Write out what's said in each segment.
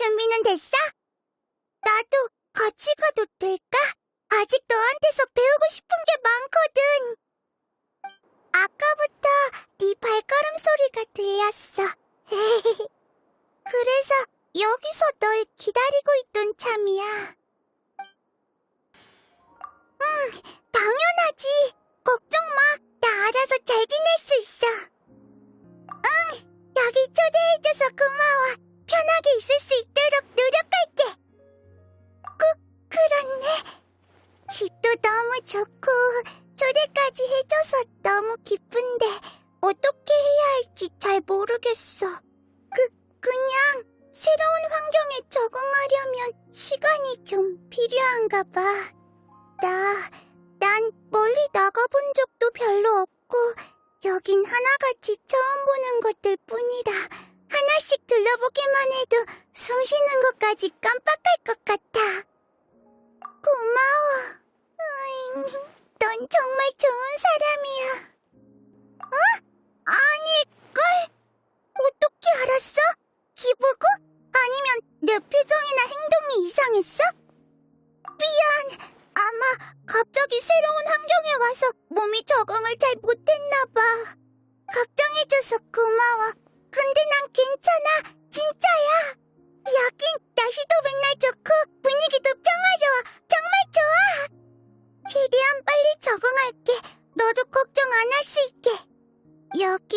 준비는 됐어? 나도 같이 가도 될까? 아직 너한테서 배우고 싶은 게 많거든. 아까부터 네 발걸음 소리가 들렸어. 집도 너무 좋고, 초대까지 해줘서 너무 기쁜데, 어떻게 해야 할지 잘 모르겠어. 그, 그냥, 새로운 환경에 적응하려면 시간이 좀 필요한가 봐. 나, 난 멀리 나가본 적도 별로 없고, 여긴 하나같이 처음 보는 것들 뿐이라, 하나씩 둘러보기만 해도 숨 쉬는 것까지 깜빡할 것 같아. 고마워. 으잉, 넌 정말 좋은 사람이야. 어? 아닐걸? 어떻게 알았어? 기보고? 아니면 내 표정이나 행동이 이상했어? 미안. 아마 갑자기 새로운 환경에 와서 몸이 적응을 잘 못했나 봐. 걱정해줘서 고마워. 근데 난 괜찮아. 진짜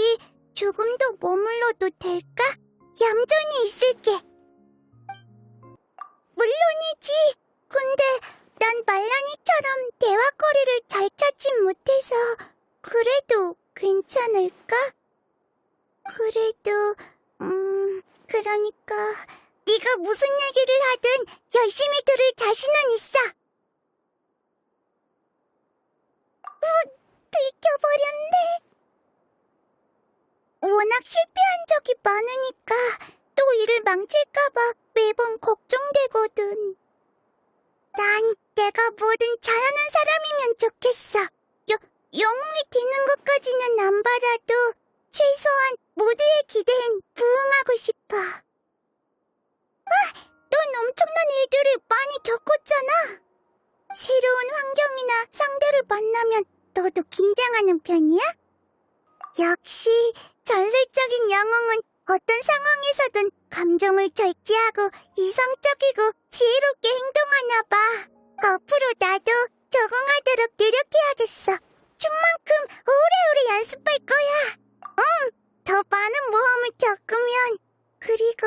여기 조금 더 머물러도 될까? 얌전히 있을게. 물론이지. 근데 난 말랑이처럼 대화거리를 잘 찾진 못해서 그래도 괜찮을까? 그래도 음 그러니까 네가 무슨 얘기를 하든 열심히 들을 자신은 있어. 으, 들켜버렸네. 워낙 실패한 적이 많으니까 또 일을 망칠까봐 매번 걱정되거든. 난 내가 뭐든 잘하는 사람이면 좋겠어. 여, 영웅이 되는 것까지는 안 바라도 최소한 모두의 기대엔 부응하고 싶어. 아, 넌 엄청난 일들을 많이 겪었잖아. 새로운 환경이나 상대를 만나면 너도 긴장하는 편이야? 역시 전설적인 영웅은 어떤 상황에서든 감정을 절제하고 이성적이고 지혜롭게 행동하나 봐. 앞으로 나도 적응하도록 노력해야겠어. 춤만큼 오래오래 연습할 거야. 응, 더 많은 모험을 겪으면 그리고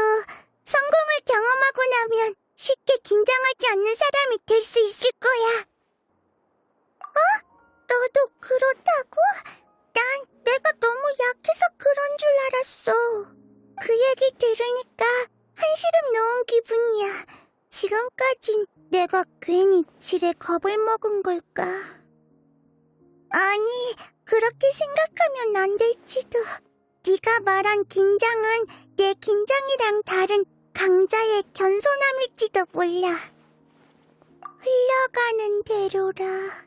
성공을 경험하고 나면 쉽게 긴장하지 않는 사람이 될 수 있을 거야. 어? 너도 그렇다고? 약해서 그런 줄 알았어. 그 얘기 들으니까 한시름 놓은 기분이야. 지금까진 내가 괜히 질에 겁을 먹은 걸까? 아니, 그렇게 생각하면 안 될지도. 네가 말한 긴장은 내 긴장이랑 다른 강자의 견손함일지도 몰라. 흘러가는 대로라.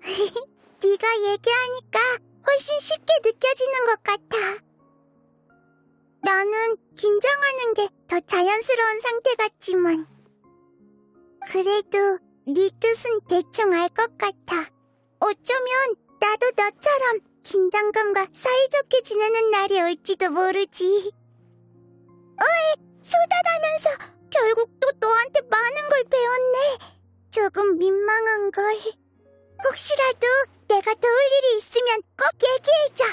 네가 얘기하니까 훨씬 쉽게 느껴지는 것 같아. 나는 긴장하는 게 더 자연스러운 상태 같지만 그래도 네 뜻은 대충 알 것 같아. 어쩌면 나도 너처럼 긴장감과 사이좋게 지내는 날이 올지도 모르지. 어이, 수다라면서 결국 또 너한테 많은 걸 배웠네. 조금 민망한 걸. 혹시라도 내가 도울 일이 있으면 꼭 얘기해줘.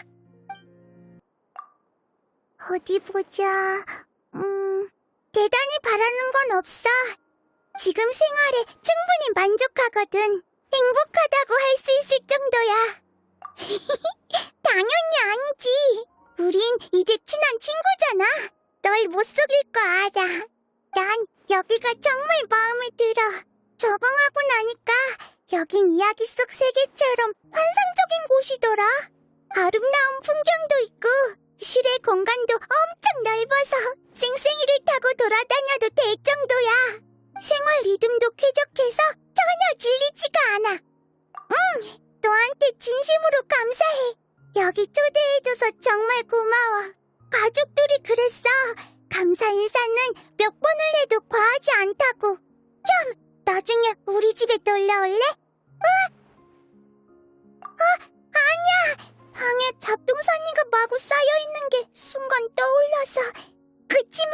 어디 보자. 음, 대단히 바라는 건 없어. 지금 생활에 충분히 만족하거든. 행복하다고 할 수 있을 정도야. 당연히 아니지. 우린 이제 친한 친구잖아. 널 못 속일 거 알아. 난 여기가 정말 마음에 들어. 적응하고 나니까 여긴 이야기 속 세계처럼 환상적인 곳이더라. 아름다운 풍경도 있고 실외 공간도 엄청 넓어서 쌩쌩이를 타고 돌아다녀도 될 정도야. 생활 리듬도 쾌적해서 전혀 질리지가 않아. 응, 너한테 진심으로 감사해. 여기 초대해줘서 정말 고마워. 가족들이 그랬어. 감사 인사는 몇 번을 해도 과하지 않다고. 참, 나중에 우리 집에 놀러 올래? 응? 아, 아니야. 방에 잡동사니가 마구 쌓여 있는 게 순간 떠올라서. 그치만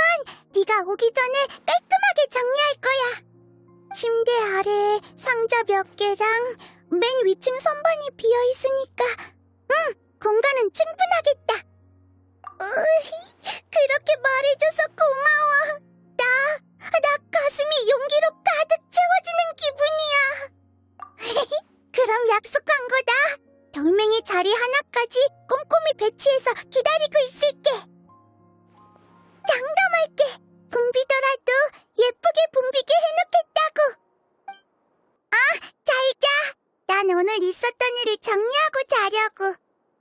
네가 오기 전에 깔끔하게 정리할 거야. 침대 아래에 상자 몇 개랑 맨 위층 선반이 비어 있으니까, 응, 공간은 충분하겠다. 으히, 그렇게 말해줘서 기다리고 있을게. 장담할게. 붐비더라도 예쁘게 붐비게 해놓겠다고. 아, 잘 자. 난 오늘 있었던 일을 정리하고 자려고.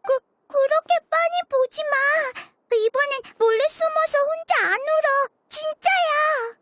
그, 그렇게 빤히 보지 마. 이번엔 몰래 숨어서 혼자 안 울어. 진짜야.